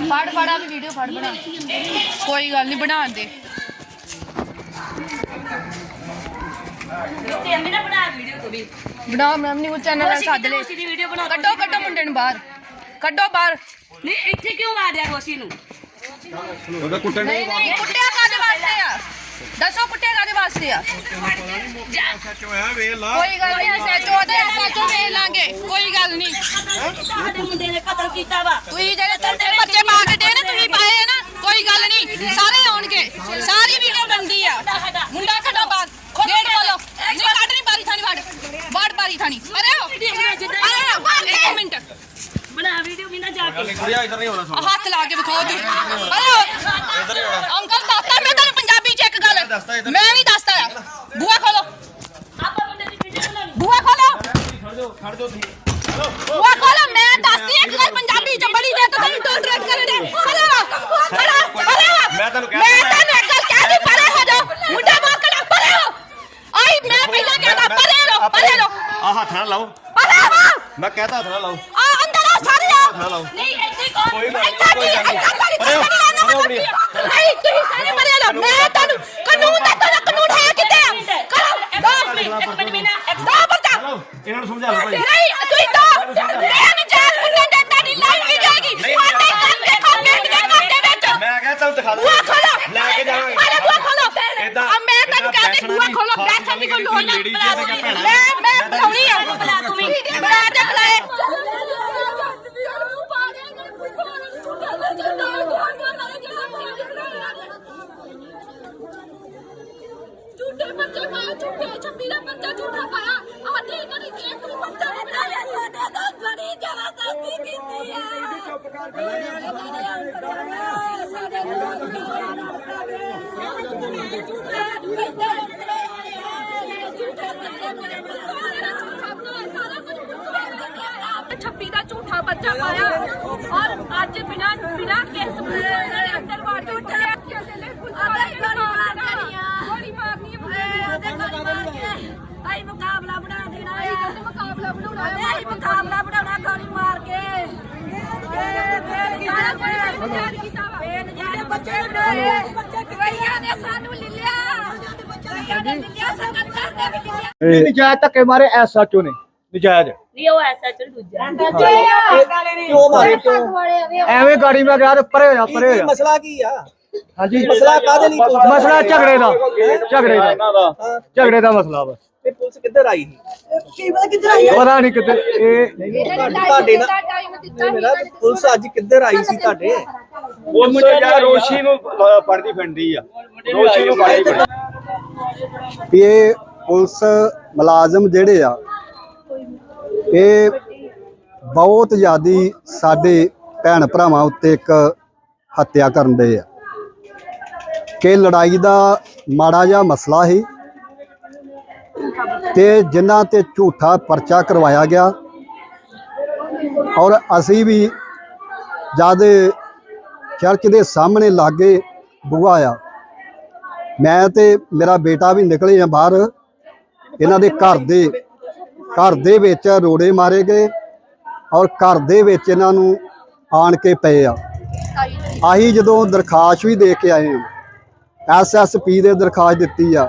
ਫੜ ਫੜਾ ਵੀ ਵੀਡੀਓ ਫੜ ਬਣਾ। ਕੋਈ ਗੱਲ ਨਹੀਂ ਬਣਾਉਣ ਦੇ। ਤੇ ਅੰਮੀ ਨਾ ਬਣਾ ਵੀਡੀਓ ਤੋਂ ਵੀ। ਬਣਾ ਮੈਮ ਨਹੀਂ ਉਹ ਚੈਨਲ ਨਾਲ ਸੱਦ ਲੈ ਦੀ ਵੀਡੀਓ ਬਣਾ ਕੱਢੋ ਕੱਢੋ ਮੁੰਡੇ ਨੂੰ ਬਾਹਰ। ਕੱਢੋ ਬਾਹਰ। ਨਹੀਂ ਇੱਥੇ ਕਿਉਂ ਮਾਰਿਆ ਰੋਸ਼ੀ ਨੂੰ? ਉਹਦਾ ਕੁੱਟਣ ਨਹੀਂ ਨਹੀਂ ਕੁੱਟਿਆ ਕਾਦੇ ਵਾਸਤੇ ਆ? ਦੱਸੋ ਕੁੱਟਿਆ ਕਾਦੇ ਵਾਸਤੇ ਆ? ਹੋਇਆ ਵੇਖ ਲਾ ਕੋਈ ਗੱਲ ਨਹੀਂ ਐਸਐਚਓ ਦੇ ਐਸਐਚਓ ਵੇਖ ਲਾਂਗੇ। ਕੋਈ ਗੱਲ ਨਹੀਂ। ਸਾਡੇ ਮੁੰਡੇ ਨੇ ਕਤਲ ਕੀਤਾ ਵਾ। ਤੁਸੀਂ ਜਿਹੜੇ ਤੁਹਾਡੇ ਬੱਚੇ ਪਾ ਕੇ ਦੇ ਨੇ ਤੁਸੀਂ ਪਾਏ ਨਾ ਕੋਈ ਗੱਲ ਨਹੀਂ। ਸਾਰੇ ਆਉਣਗੇ। ਸਾਰੀ ਵੀਡੀਓ ਬਣਦੀ ਆ। ਮੁੰਡਾ ਖੜਾ ਬਾਹਰ। ਗੇਟ ਖੋਲੋ। ਨਹੀਂ ਕੱਢ ਨਹੀਂ ਬਾਰੀ ਥਾਣੀ ਵੜ। ਵੜ ਬਾਰੀ ਥਾਣੀ। ਅਰੇ ਇੱਕ ਮਿੰਟ। ਬਣਾ ਵੀਡੀਓ ਵੀ ਨਾ ਜਾ ਕੇ। ਇਧਰ ਹੱਥ ਲਾ ਕੇ ਵਿਖਾਓ ਤੂੰ ਅਰੇ ਹੋ ਅੰਕਲ ਦੱਸਦਾ ਮੈਂ ਤੁਹਾਨੂੰ ਪੰਜਾਬੀ ਚ ਇੱਕ ਗੱਲ ਮੈਂ ਵੀ ਦੱਸਦਾ ਆ ਬੂਆ ਖੋਲੋ ਆਪਾਂ ਮੁੰਡੇ ਦੀ ਵੀਡੀਓ ਬਣਾਉਣੀ ਬੂਆ ਖੋਲੋ ਖੜ ਜਾਓ ਤੁਸੀਂ ਬੂਆ ਖੋਲੋ ਮੈਂ ਦੱਸਦੀ ਇੱਕ ਗੱਲ ਪੰਜਾਬੀ ਚ ਬੜੀ ਦੇ ਤੂੰ ਤੈਨੂੰ ਡੋਂਟ ਕਰਨ ਦੇ ਅਰੇ ਹੋ ਅਰੇ ਹੋ ਅਰੇ ਹੋ ਮੈਂ ਤੁਹਾਨੂੰ ਕਿਹਾ ਮੈਂ ਤੈਨੂੰ ਇੱਕ ਗੱਲ ਕਹਿ ਦੀ ਪਰੇ ਹੋ ਜਾ ਮੁੰਡਾ ਬਾਹਰ ਕੱਢ ਪਰੇ ਹੋ ਆਈ ਮੈਂ ਪਹਿਲਾਂ ਕਹਿੰਦਾ ਪਰੇ ਲੋ ਪਰੇ ਲੋ ਆ ਹੱਥ ਨਾਲ ਲਾਓ ਪਰੇ ਹੋ ਮੈਂ ਕਹਤਾ ਹੱਥ ਨਾਲ ਲਾਓ ਆ ਅੰਦਰ ਆ ਸਾਰੇ ਹੱਥ ਨਾਲ ਆ ਲਾਓ ਨਹੀਂ ਇੱਥੇ ਕੌਣ ਕੋਈ ਗੱਲ ਇੱਥੇ ਨਹੀਂ ਕੀ ਗੱਲ ਨਹੀਂ ਇੱਥੇ ਤੁਹਾਡੀ ਨਹੀਂ ਤੁਸੀਂ ਸਾਰੇ ਪਰੇ ਲੋ ਮੈਂ ਤੁਹਾਨੂੰ ਕਾਨੂੰਨ ਦਾ ਤੁਹਾਨੂੰ ਕਾਨੂੰਨ ਹੈ ਆ? ਕਰੋ ਦੋ ਇੱਕ ਮਿੰਟ ਬਿਨਾ ਦੋ ਬੱਚਾ ਚਲੋ ਇਹਨਾਂ ਨੂੰ ਸਮਝਾ ਲਓ ਭਾਈ। ਨਹੀਂ ਤੁਸੀਂ ਦੋ। ਮੈਂ ਨਹੀਂ ਜਾ ਮੁੰਡੇ ਦੇ ਤੁਹਾਡੀ ਲਾਈਫ ਵੀ ਜਾਏਗੀ। ਸਾਡੇ ਘਰ ਦੇਖੋ ਪਿੰਡ ਦੇ ਘਰ ਦੇ ਵਿੱਚ ਮੈਂ ਕਿਹਾ ਤੁਹਾਨੂੰ ਦਿਖਾ ਬੂਆ ਖੋਲੋ। ਲੈ ਕੇ ਜਾਵਾਂਗੇ। ਅਰੇ ਬੂਆ ਖੋਲੋ। ਏਦਾਂ- ਆ ਮੈਂ ਤੁਹਾਨੂੰ ਏਦਾਂ ਕਹਿੰਦੀ ਬੂਆ ਖੋਲੋ। ਬੈਠਣ ਬੈਠਣ ਦੀ ਕੋਈ ਲੋੜ ਨਹੀਂ ladies ਦੀਆਂ ਤਾਂ ਭੈਣਾਂ। ਮੈਂ ਮੈਂ ਬੁਲਾਉਣੀ ਆ। ਬੁਲਾ ਤੂੰ ਵੀ। ਬੁਲਾ ਦੇ ਬੁਲਾਏ ਝੂਠੇ ਬੱਚੇ ਪਾਇਆ ਝੂਠੇ ਛੱਬੀ ਦਾ ਬੱਚਾ ਝੂਠਾ ਪਾਇਆ ਆਦੇ ਇਹਨਾਂ ਨੇ ਇੱਕ ਵੀ ਬੱਚਾ ਨਹੀਂ ਪਾਇਆ ਸਾਡੇ ਤੋਂ ਬੜੀ ਜ਼ਬਰਦਸਤੀ ਕੀਤੀ ਹੈ ਚੁੱਪ ਕਰ ਸਾਡੇ ਨਾਲ ਛੱਬੀ ਦਾ ਝੂਠਾ ਬੱਚਾ ਪਾਇਆ ਔਰ ਅੱਜ ਬਿਨਾ ਬਿਨਾ ਕੇਸ ਇਹਨਾਂ ਨੇ ਅੰਦਰ ਵਾੜ ਕੇ ਉੱਠਿਆ ਆਦੇ ਗੋਲੀ ਮਾਰ ਕਰੀਆਂ ਗੋਲੀ ਮਾਰਨੀ ਹੈ ਆਦੇ ਗੋਲੀ ਮਾਰ ਕੇ ਆਈ ਮੁਕਾਬਲਾ ਬਣਾ ਦੇਣਾ ਹੈ ਮੁਕਾਬਲਾ ਬਣਾਉਣਾ ਹੈ ਆਈ ਮੁਕਾਬਲਾ ਬਣਾਉਣਾ ਗੋਲੀ ਮਾਰ ਕੇ ਇਹ ਫੇਰ ਸਾਰਾ ਕੁਝ ਬਚਾਰ ਕੀਤਾ ਵਾ ਜਿਹੜੇ ਬੱਚੇ ਨੇ ਬੱਚੇ ਕਈਆਂ ਨੇ ਸਾਨੂੰ ਲੈ ਲਿਆ ਕਈਆਂ ਨੇ। ਲੈ ਲਿਆ ਸੰਗਤ ਨੇ ਵੀ ਲੈ ਲਿਆ ਇਹ ਨਜਾਇਜ਼ ਧੱਕੇ ਮਾਰੇ ਐਸਐਚਓ ਨੇ ਨਜਾਇਜ਼ ਨਹੀਂ ਉਹ ਐਸਾ ਚੱਲ ਦੂਜਾ ਕਿਉਂ ਮਾਰੇ ਕਿਉਂ ਐਵੇਂ ਗਾੜੀ ਮੈਂ ਗਿਆ ਤੇ ਪਰੇ ਹੋ ਜਾ ਪਰੇ ਹੋ ਜਾ। ਮਸਲਾ ਕੀ ਆ? ਹਾਂਜੀ। ਮਸਲਾ ਕਾਹਦੇ ਲਈ ਪੁਲਿਸ ਮਸਲਾ ਝਗੜੇ ਦਾ ਝਗੜੇ ਦਾ। ਝਗੜੇ ਦਾ ਮਸਲਾ ਵਾ। ਤੇ ਪੁਲਿਸ ਕਿੱਧਰ ਆਈ ਕੀ ਪਤਾ ਕਿੱਧਰ ਆਈ ਪਤਾ ਨਹੀਂ ਕਿਤੇ ਇਹ ਤੁਹਾਡੇ ਨਾਲ ਮੇਰਾ ਪੁਲਿਸ ਅੱਜ ਕਿੱਧਰ ਆਈ ਸੀ ਤੁਹਾਡੇ? ਉਹ ਮੁੰਡੇ ਯਾਰ ਰੋਸ਼ੀ ਨੂੰ ਅ, ਪੜਦੀ ਫਿਰਦੀ ਆ। ਰੋਸ਼ੀ ਨੂੰ ਪੜਦੀ ਫਿਰਦੀ ਇਹ ਪੁਲਿਸ ਮੁਲਾਜ਼ਮ ਜਿਹੜੇ ਆ ਇਹ ਬਹੁਤ ਜ਼ਿਆਦੀ ਸਾਡੇ ਭੈਣ ਭਰਾਵਾਂ ਉੱਤੇ ਇੱਕ ਹੱਤਿਆ ਕਰਨ ਦੇ ਆ। ਕਿ ਲੜਾਈ ਦਾ ਮਾੜਾ ਜਿਹਾ ਮਸਲਾ ਸੀ ਤੇ ਜਿਨ੍ਹਾਂ ਤੇ ਝੂਠਾ ਪਰਚਾ ਕਰਵਾਇਆ ਗਿਆ। ਔਰ ਅਸੀਂ ਵੀ ਜਦ ਚਰਚ ਦੇ ਸਾਹਮਣੇ ਲਾਗੇ ਬੁਆ ਆ। ਮੈਂ ਤੇ ਮੇਰਾ ਬੇਟਾ ਵੀ ਨਿਕਲੇ ਆ ਬਾਹਰ। ਇਹਨਾਂ ਦੇ ਘਰ ਦੇ ਘਰ ਦੇ ਵਿੱਚ ਰੋੜੇ ਮਾਰੇ ਗਏ ਔਰ ਘਰ ਦੇ ਵਿੱਚ ਇਹਨਾਂ ਨੂੰ ਆਣ ਕੇ ਪਏ ਆ। ਆਹੀ ਜਦੋਂ ਦਰਖਾਸਤ ਵੀ ਦੇ ਕੇ ਆਏ ਆ। ਐਸਐਸਪੀ ਦੇ ਦਰਖਾਸਤ ਦਿੱਤੀ ਆ।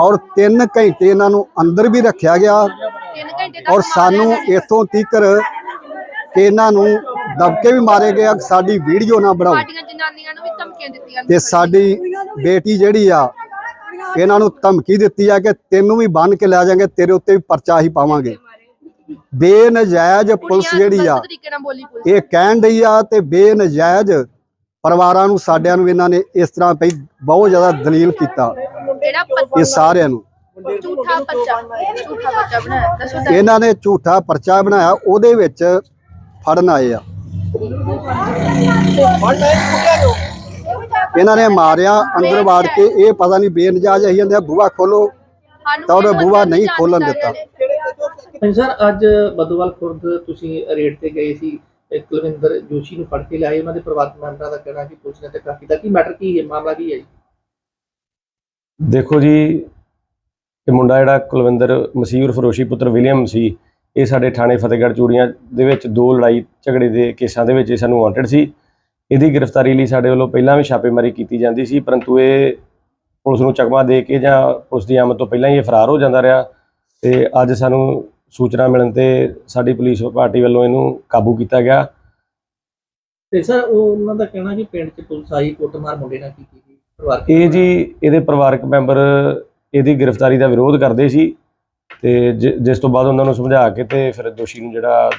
ਔਰ 3 ਘੰਟੇ ਇਹਨਾਂ ਨੂੰ ਅੰਦਰ ਵੀ ਰੱਖਿਆ ਗਿਆ। ਔਰ ਸਾਨੂੰ ਇਥੋਂ ਤੀਕਰ ਕਿ ਇਹਨਾਂ ਨੂੰ ਦਬਕੇ ਵੀ ਮਾਰੇ ਗਏ ਕਿ ਸਾਡੀ ਵੀਡੀਓ ਨਾ ਬਣਾਓ। ਤੇ ਸਾਡੀ ਬੇਟੀ ਜਿਹੜੀ ਆ ਇਹਨਾਂ ਨੂੰ ਧਮਕੀ ਦਿੱਤੀ ਆ ਕਿ ਤੈਨੂੰ ਵੀ ਬੰਨ ਕੇ ਲੈ ਜਾਾਂਗੇ ਤੇਰੇ ਉੱਤੇ ਵੀ ਪਰਚਾ ਹੀ ਪਾਵਾਂਗੇ। ਬੇਨਜਾਇਜ਼ ਪੁਲਿਸ ਜਿਹੜੀ ਆ ਇਹ ਕਹਿਣ ਡਈ ਆ ਤੇ ਬੇਨਜਾਇਜ਼ ਪਰਿਵਾਰਾਂ ਨੂੰ ਸਾਡਿਆਂ ਨੂੰ ਇਹਨਾਂ ਨੇ ਇਸ ਤਰ੍ਹਾਂ ਪਈ ਬਹੁਤ ਜ਼ਿਆਦਾ ਦਲੀਲ ਕੀਤਾ। ਜਿਹੜਾ ਇਹ ਸਾਰਿਆਂ ਨੂੰ। ਝੂਠਾ ਬੱਚਾ ਝੂਠਾ ਬੱਚਾ ਬਣਾਇਆ। ਦੱਸੋ ਤਾਂ। ਇਹਨਾਂ ਨੇ ਝੂਠਾ ਪਰਚਾ ਬਣਾਇਆ ਉਹਦੇ ਵਿੱਚ ਫੜਨ ਆਏ ਆ। ਇਹਨਾਂ ਨੇ ਮਾਰਿਆ ਅੰਦਰ ਵਾੜ ਕੇ ਇਹ ਪਤਾ ਨਹੀਂ ਬੇਨਜਾਜ ਆਈ ਜਾਂਦੇ ਆ, ਬੂਹਾ ਖੋਲੋ। ਤਾਂ ਉਹਨੇ ਬੂਹਾ ਨਹੀਂ ਖੋਲਣ ਦਿੱਤਾ। ਸਰ ਅੱਜ ਬਦੋਵਾਲ ਖੁਰਦ ਤੁਸੀਂ ਰੇਡ ਤੇ ਗਏ ਸੀ ਕੁਲਵਿੰਦਰ ਜੋਸ਼ੀ ਨੂੰ ਫੜ ਕੇ ਲਿਆਏ। ਉਹਨਾਂ ਦੇ ਪਰਿਵਾਰਕ ਮੈਂਬਰਾਂ ਦਾ ਕਹਿਣਾ ਕਿ ਪੁਲਿਸ ਨੇ ਧੱਕਾ ਕੀਤਾ। ਕੀ ਮੈਟਰ ਕੀ ਹੈ? ਮਾਮਲਾ ਕੀ ਹੈ ਜੀ? ਦੇਖੋ ਜੀ, ਇਹ ਮੁੰਡਾ ਜਿਹੜਾ ਕੁਲਵਿੰਦਰ ਮਸੀਹ ਫਰੋਸ਼ੀ ਪੁੱਤਰ ਵਿਲੀਅਮ ਸੀ, ਇਹ ਸਾਡੇ ਥਾਣੇ ਫਤਿਹਗੜ੍ਹ ਚੂੜੀਆਂ ਦੇ ਵਿੱਚ ਦੋ ਲੜਾਈ ਝਗੜੇ ਦੇ ਕੇਸਾਂ ਦੇ ਵਿੱਚ ਇਹ ਸਾਨੂੰ ਵਾਂਟਡ ਸੀ। ਇਹਦੀ ਗ੍ਰਿਫਤਾਰੀ ਲਈ ਸਾਡੇ ਵੱਲੋਂ ਪਹਿਲਾਂ ਵੀ ਛਾਪੇਮਾਰੀ ਕੀਤੀ ਜਾਂਦੀ ਸੀ, ਪਰੰਤੂ ਇਹ ਪੁਲਿਸ ਨੂੰ ਚਕਮਾ ਦੇ ਕੇ ਜਾਂ ਪੁਲਿਸ ਦੀ ਆਮਦ ਤੋਂ ਪਹਿਲਾਂ ਹੀ ਇਹ ਫਰਾਰ ਹੋ ਜਾਂਦਾ ਰਿਹਾ ਤੇ ਅੱਜ ਸਾਨੂੰ ਸੂਚਨਾ ਮਿਲਣ ਤੇ ਸਾਡੀ ਪੁਲਿਸ ਪਾਰਟੀ ਵੱਲੋਂ ਇਹਨੂੰ ਕਾਬੂ ਕੀਤਾ ਗਿਆ। ਤੇ ਸਰ ਉਹਨਾਂ ਦਾ ਕਹਿਣਾ ਕਿ ਪਿੰਡ 'ਚ ਪੁਲਿਸ ਆਈ, ਕੁੱਟਮਾਰ ਮੁੰਡੇ ਨਾਲ ਕੀਤੀ ਇਹ ਜੀ ਇਹਦੇ ਪਰਿਵਾਰਕ ਮੈਂਬਰ ਇਹਦੀ ਗ੍ਰਿਫਤਾਰੀ ਦਾ ਵਿਰੋਧ ਕਰਦੇ ਸੀ ਤੇ ਜਿਸ ਤੋਂ ਬਾਅਦ ਉਹਨਾਂ ਨੂੰ ਸਮਝਾ ਕੇ ਤੇ ਫਿਰ ਦੋਸ਼ੀ ਨੂੰ ਜਿਹੜਾ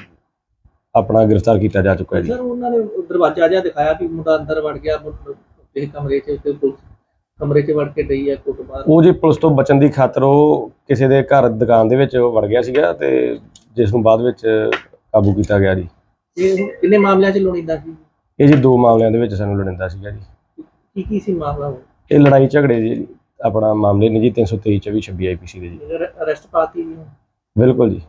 ਆਪਣਾ ਗ੍ਰਿਫਤਾਰ ਕੀਤਾ ਜਾ ਚੁੱਕਾ ਹੈ ਜੀ। ਸਰ ਉਹਨਾਂ ਨੇ ਦਰਵਾਜ਼ਾ ਜਿਹਾ ਦਿਖਾਇਆ ਕਿ ਮੁੰਡਾ ਅੰਦਰ ਵੜ ਗਿਆ ਇਹ ਕਮਰੇ 'ਚ ਤੇ ਪੁਲਿਸ ਕਮਰੇ 'ਚ ਵੜ ਕੇ ਡਈ ਹੈ ਕੁੱਟਮਾਰ ਉਹ ਜੀ ਪੁਲਿਸ ਤੋਂ ਬਚਣ ਦੀ ਖਾਤਰ ਉਹ ਕਿਸੇ ਦੇ ਘਰ ਦੁਕਾਨ ਦੇ ਵਿੱਚ ਵੜ ਗਿਆ ਸੀਗਾ ਤੇ ਜਿਸ ਨੂੰ ਬਾਅਦ ਵਿੱਚ ਕਾਬੂ ਕੀਤਾ ਗਿਆ ਜੀ। ਇਹ ਕਿੰਨੇ ਮਾਮਲਿਆਂ 'ਚ ਲੋੜੀਂਦਾ ਸੀ? ਇਹ ਜੀ ਦੋ ਮਾਮਲਿਆਂ ਦੇ ਵਿੱਚ ਸਾਨੂੰ ਲੜਿੰਦਾ ਸੀਗਾ ਜੀ। ਕੀ ਕੀ ਸੀ ਮਾਮਲਾ ਉਹ ਇਹ ਲੜਾਈ ਝਗੜੇ ਜੀ ਆਪਣਾ ਮਾਮਲੇ ਨੇ ਜੀ 323 24 26 ਆਈਪੀਸੀ ਦੇ ਜੀ। ਅਰੈਸਟ ਪਾਤੀ ਵੀ ਬਿਲਕੁਲ ਜੀ।